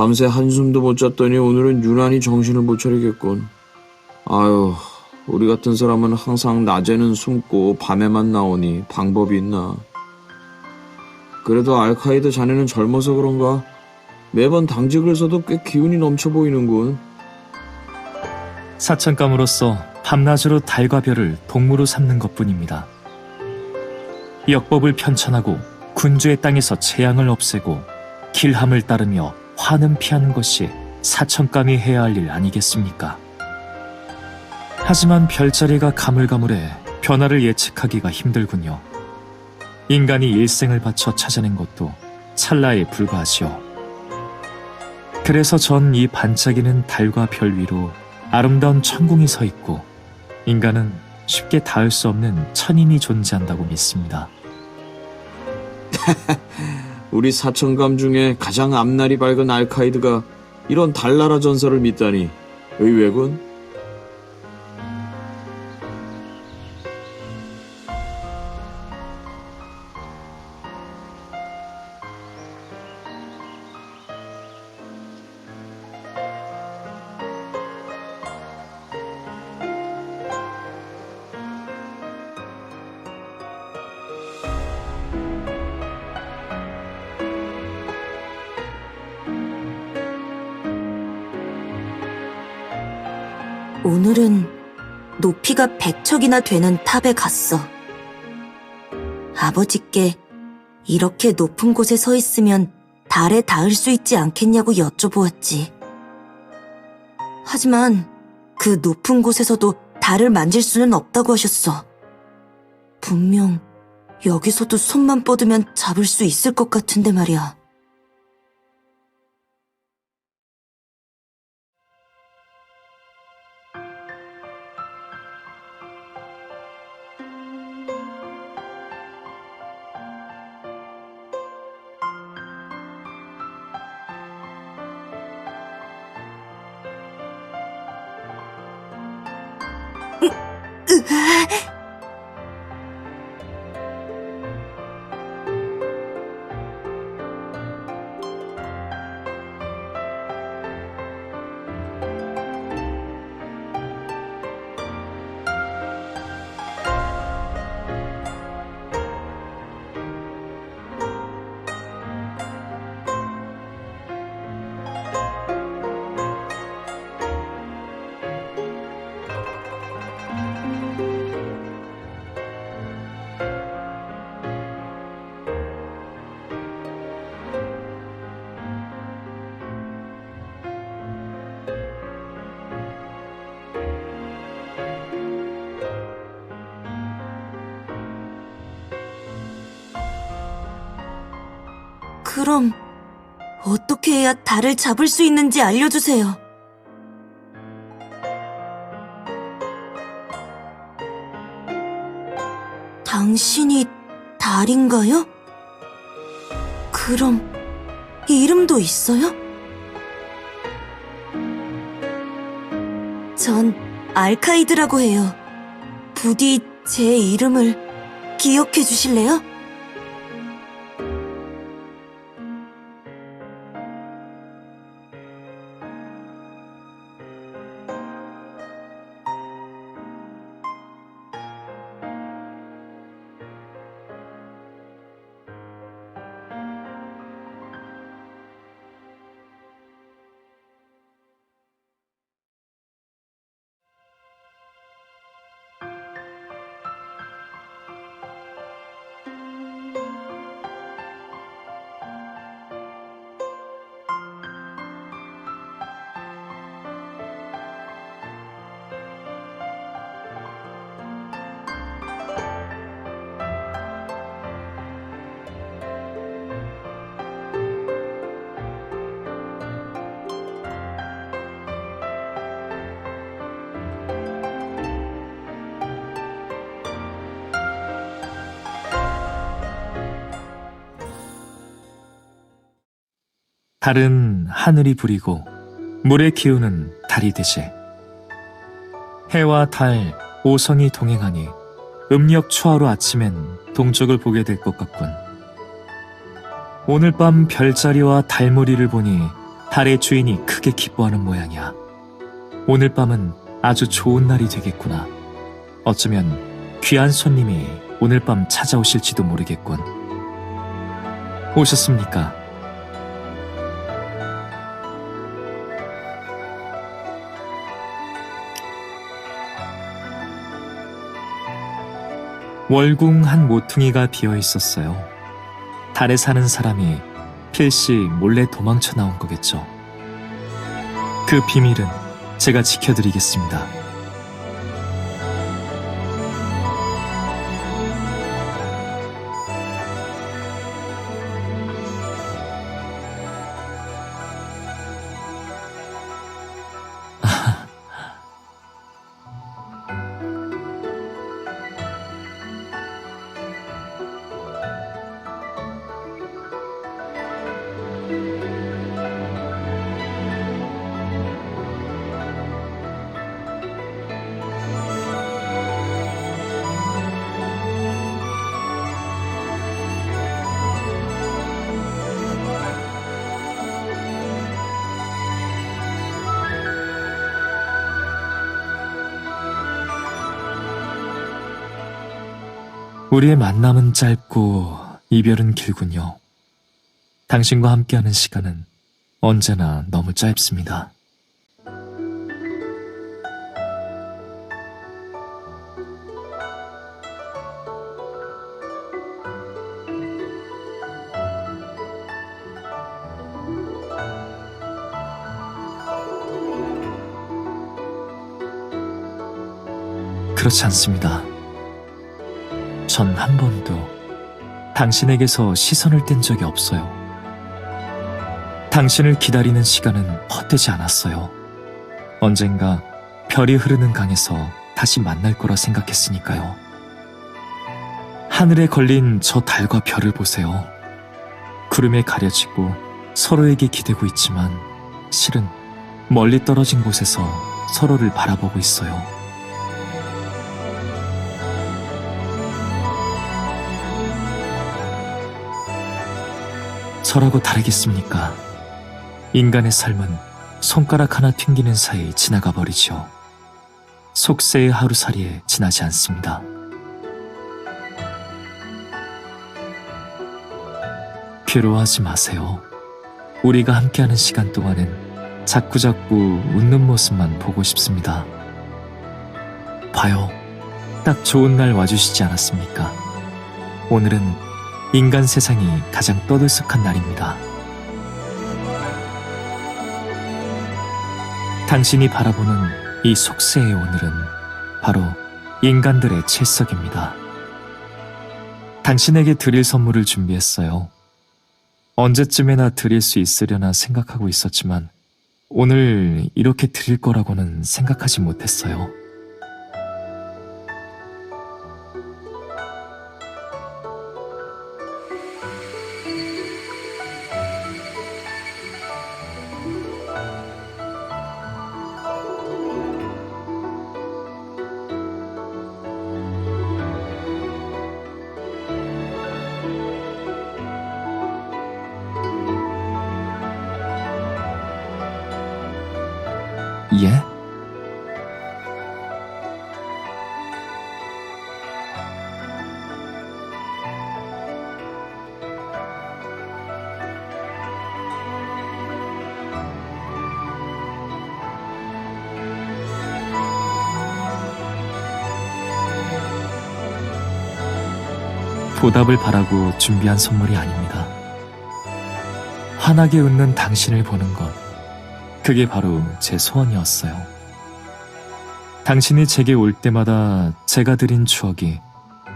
밤새 한숨도 못 잤더니 오늘은 유난히 정신을 못 차리겠군. 아유, 우리 같은 사람은 항상 낮에는 숨고 밤에만 나오니 방법이 있나. 그래도 알카이드 자네는 젊어서 그런가 매번 당직을 서도 꽤 기운이 넘쳐 보이는군. 사천감으로서 밤낮으로 달과 별을 동무로 삼는 것뿐입니다. 역법을 편찬하고 군주의 땅에서 재앙을 없애고 길함을 따르며 화는 피하는 것이 사천감이 해야 할 일 아니겠습니까? 하지만 별자리가 가물가물해 변화를 예측하기가 힘들군요. 인간이 일생을 바쳐 찾아낸 것도 찰나에 불과하시오. 그래서 전 이 반짝이는 달과 별 위로 아름다운 천궁이 서 있고 인간은 쉽게 닿을 수 없는 천인이 존재한다고 믿습니다. 우리 사천감 중에 가장 앞날이 밝은 알카이드가 이런 달나라 전설을 믿다니 의외군. 오늘은 높이가 100척이나 되는 탑에 갔어. 아버지께 이렇게 높은 곳에 서 있으면 달에 닿을 수 있지 않겠냐고 여쭤보았지. 하지만 그 높은 곳에서도 달을 만질 수는 없다고 하셨어. 분명 여기서도 손만 뻗으면 잡을 수 있을 것 같은데 말이야. う。 그럼 어떻게 해야 달을 잡을 수 있는지 알려주세요. 당신이 달인가요? 그럼 이름도 있어요? 전 알카이드라고 해요. 부디 제 이름을 기억해 주실래요? 달은 하늘이 부리고 물에 기우는 달이 되지. 해와 달, 오성이 동행하니 음력 초하루 아침엔 동쪽을 보게 될 것 같군. 오늘 밤 별자리와 달무리를 보니 달의 주인이 크게 기뻐하는 모양이야. 오늘 밤은 아주 좋은 날이 되겠구나. 어쩌면 귀한 손님이 오늘 밤 찾아오실지도 모르겠군. 오셨습니까? 월궁 한 모퉁이가 비어 있었어요. 달에 사는 사람이 필시 몰래 도망쳐 나온 거겠죠. 그 비밀은 제가 지켜드리겠습니다. 우리의 만남은 짧고 이별은 길군요. 당신과 함께하는 시간은 언제나 너무 짧습니다. 그렇지 않습니다. 전 한 번도 당신에게서 시선을 뗀 적이 없어요. 당신을 기다리는 시간은 헛되지 않았어요. 언젠가 별이 흐르는 강에서 다시 만날 거라 생각했으니까요. 하늘에 걸린 저 달과 별을 보세요. 구름에 가려지고 서로에게 기대고 있지만 실은 멀리 떨어진 곳에서 서로를 바라보고 있어요. 저라고 다르겠습니까? 인간의 삶은 손가락 하나 튕기는 사이 지나가 버리죠. 속세의 하루살이에 지나지 않습니다. 괴로워하지 마세요. 우리가 함께하는 시간 동안은 자꾸자꾸 웃는 모습만 보고 싶습니다. 봐요. 딱 좋은 날 와주시지 않았습니까? 오늘은 인간 세상이 가장 떠들썩한 날입니다. 당신이 바라보는 이 속세의 오늘은 바로 인간들의 칠석입니다. 당신에게 드릴 선물을 준비했어요. 언제쯤에나 드릴 수 있으려나 생각하고 있었지만 오늘 이렇게 드릴 거라고는 생각하지 못했어요. 보답을 바라고 준비한 선물이 아닙니다. 환하게 웃는 당신을 보는 것. 그게 바로 제 소원이었어요. 당신이 제게 올 때마다 제가 드린 추억이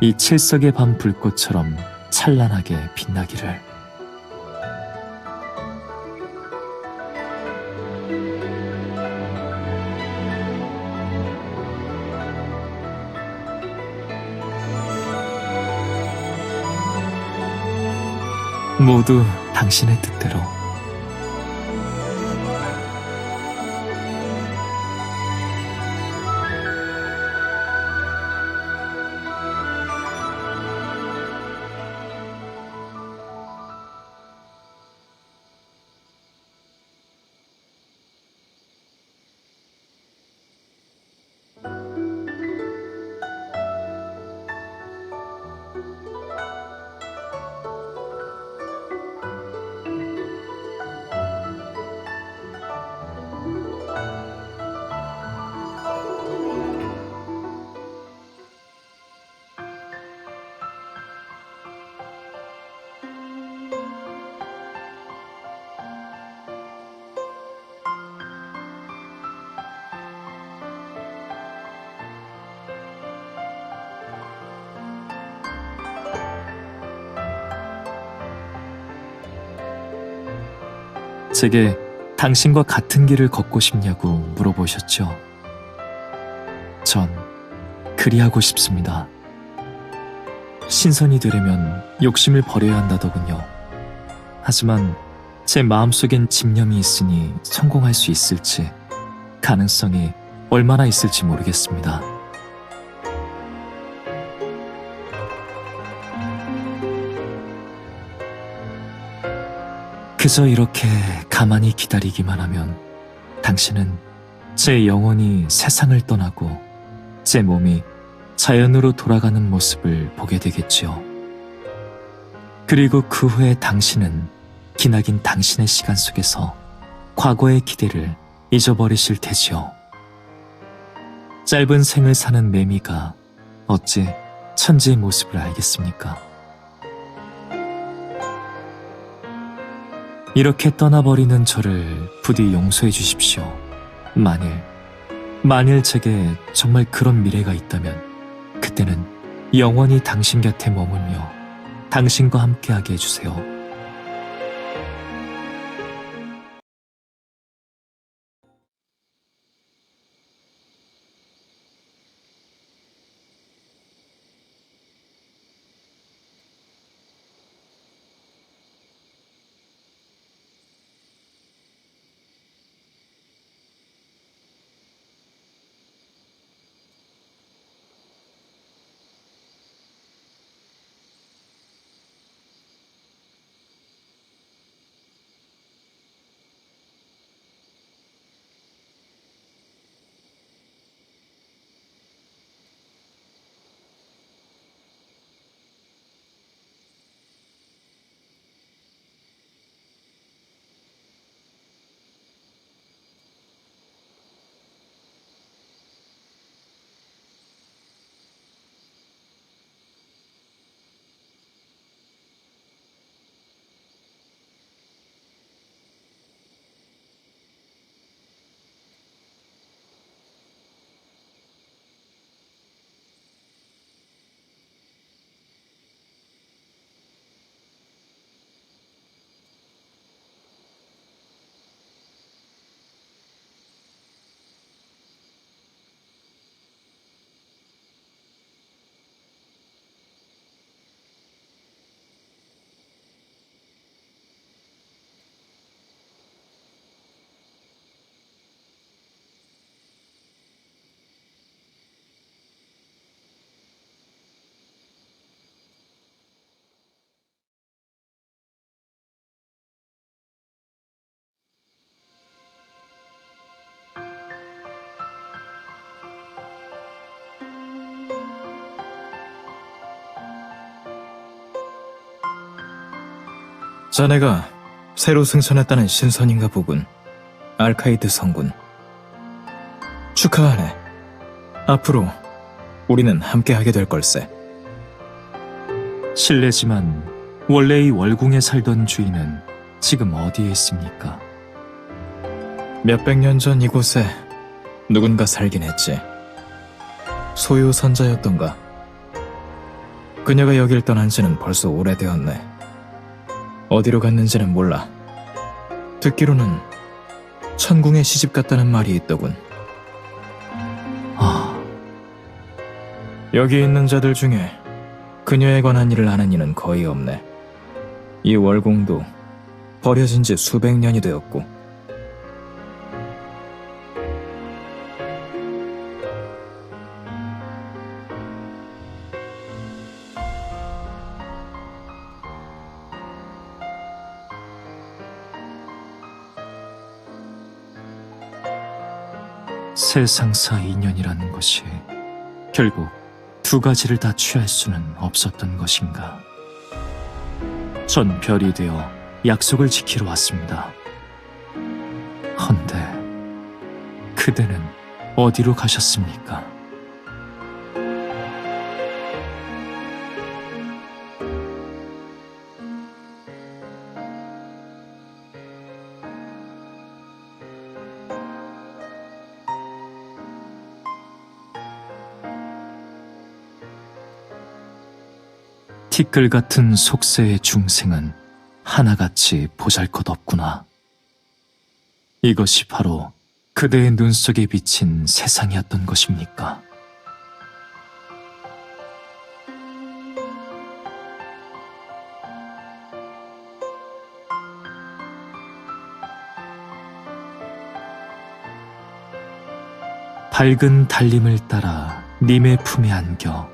이 칠석의 밤 불꽃처럼 찬란하게 빛나기를. 모두 당신의 뜻대로. 제게 당신과 같은 길을 걷고 싶냐고 물어보셨죠. 전 그리하고 싶습니다. 신선이 되려면 욕심을 버려야 한다더군요. 하지만 제 마음속엔 집념이 있으니 성공할 수 있을지 가능성이 얼마나 있을지 모르겠습니다. 그저 이렇게 가만히 기다리기만 하면 당신은 제 영혼이 세상을 떠나고 제 몸이 자연으로 돌아가는 모습을 보게 되겠지요. 그리고 그 후에 당신은 기나긴 당신의 시간 속에서 과거의 기대를 잊어버리실 테지요. 짧은 생을 사는 매미가 어찌 천지의 모습을 알겠습니까? 이렇게 떠나버리는 저를 부디 용서해 주십시오. 만일, 만일 제게 정말 그런 미래가 있다면, 그때는 영원히 당신 곁에 머물며 당신과 함께하게 해주세요. 자네가 새로 승천했다는 신선인가 보군. 알카이드 성군. 축하하네. 앞으로 우리는 함께하게 될 걸세. 실례지만 원래 이 월궁에 살던 주인은 지금 어디에 있습니까? 몇백 년 전 이곳에 누군가 살긴 했지. 소유 선자였던가. 그녀가 여길 떠난 지는 벌써 오래되었네. 어디로 갔는지는 몰라. 듣기로는 천궁에 시집 갔다는 말이 있더군. 아, 여기 있는 자들 중에 그녀에 관한 일을 아는 이는 거의 없네. 이 월공도 버려진 지 수백 년이 되었고, 세상사 인연이라는 것이 결국 두 가지를 다 취할 수는 없었던 것인가. 전 별이 되어 약속을 지키러 왔습니다. 헌데 그대는 어디로 가셨습니까? 티끌 같은 속세의 중생은 하나같이 보잘 것 없구나. 이것이 바로 그대의 눈 속에 비친 세상이었던 것입니까? 밝은 달림을 따라 님의 품에 안겨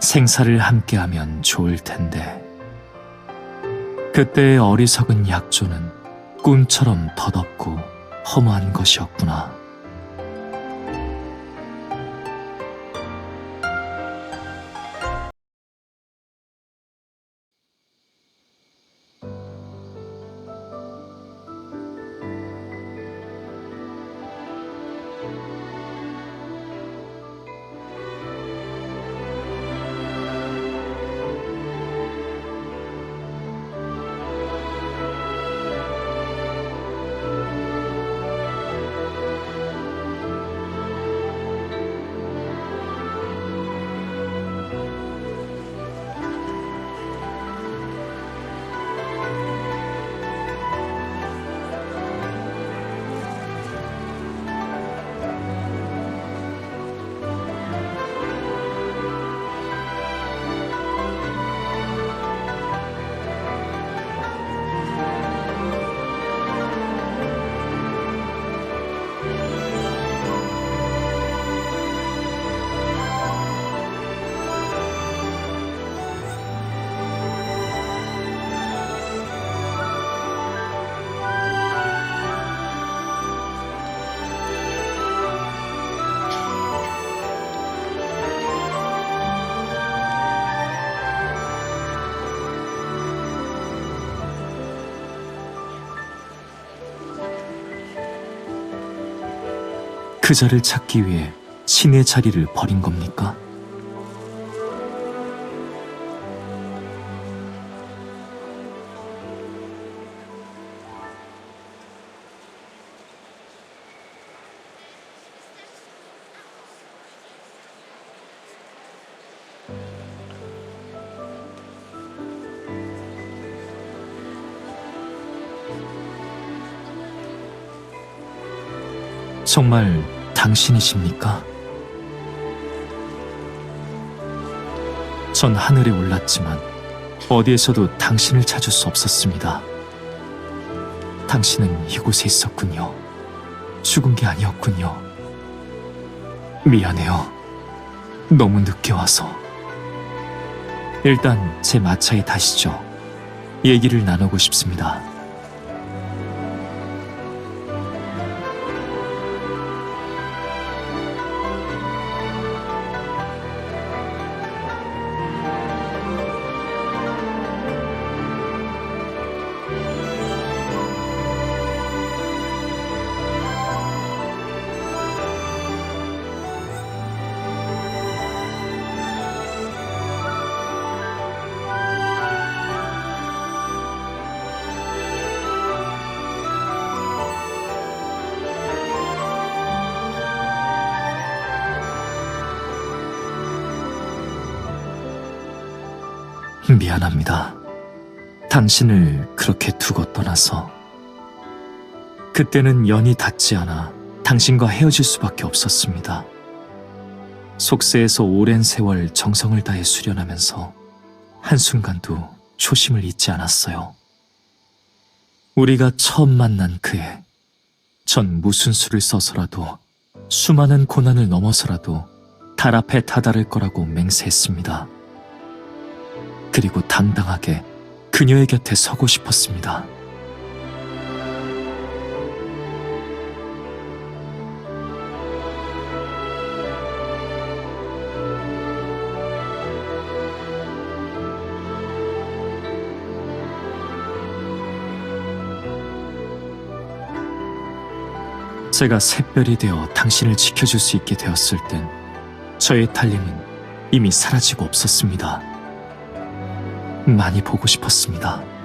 생사를 함께하면 좋을 텐데 그때의 어리석은 약조는 꿈처럼 덧없고 허무한 것이었구나. 그 자를 찾기 위해 신의 자리를 버린 겁니까? 정말 당신이십니까? 전 하늘에 올랐지만 어디에서도 당신을 찾을 수 없었습니다. 당신은 이곳에 있었군요. 죽은 게 아니었군요. 미안해요. 너무 늦게 와서. 일단 제 마차에 타시죠. 얘기를 나누고 싶습니다. 미안합니다. 당신을 그렇게 두고 떠나서. 그때는 연이 닿지 않아 당신과 헤어질 수밖에 없었습니다. 속세에서 오랜 세월 정성을 다해 수련하면서 한순간도 초심을 잊지 않았어요. 우리가 처음 만난 그해, 전 무슨 수를 써서라도 수많은 고난을 넘어서라도 달 앞에 다다를 거라고 맹세했습니다. 그리고 당당하게 그녀의 곁에 서고 싶었습니다. 제가 샛별이 되어 당신을 지켜줄 수 있게 되었을 땐 저의 달림은 이미 사라지고 없었습니다. 많이 보고 싶었습니다.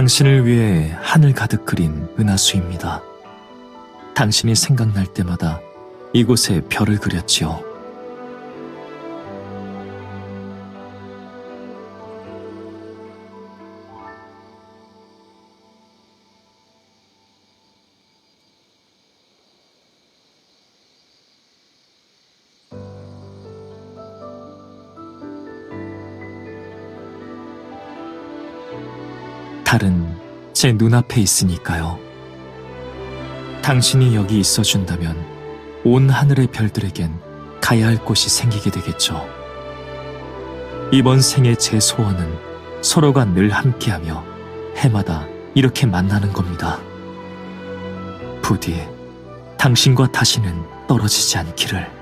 당신을 위해 하늘 가득 그린 은하수입니다. 당신이 생각날 때마다 이곳에 별을 그렸지요. 달은 제 눈앞에 있으니까요. 당신이 여기 있어준다면 온 하늘의 별들에겐 가야 할 곳이 생기게 되겠죠. 이번 생의 제 소원은 서로가 늘 함께하며 해마다 이렇게 만나는 겁니다. 부디 당신과 다시는 떨어지지 않기를.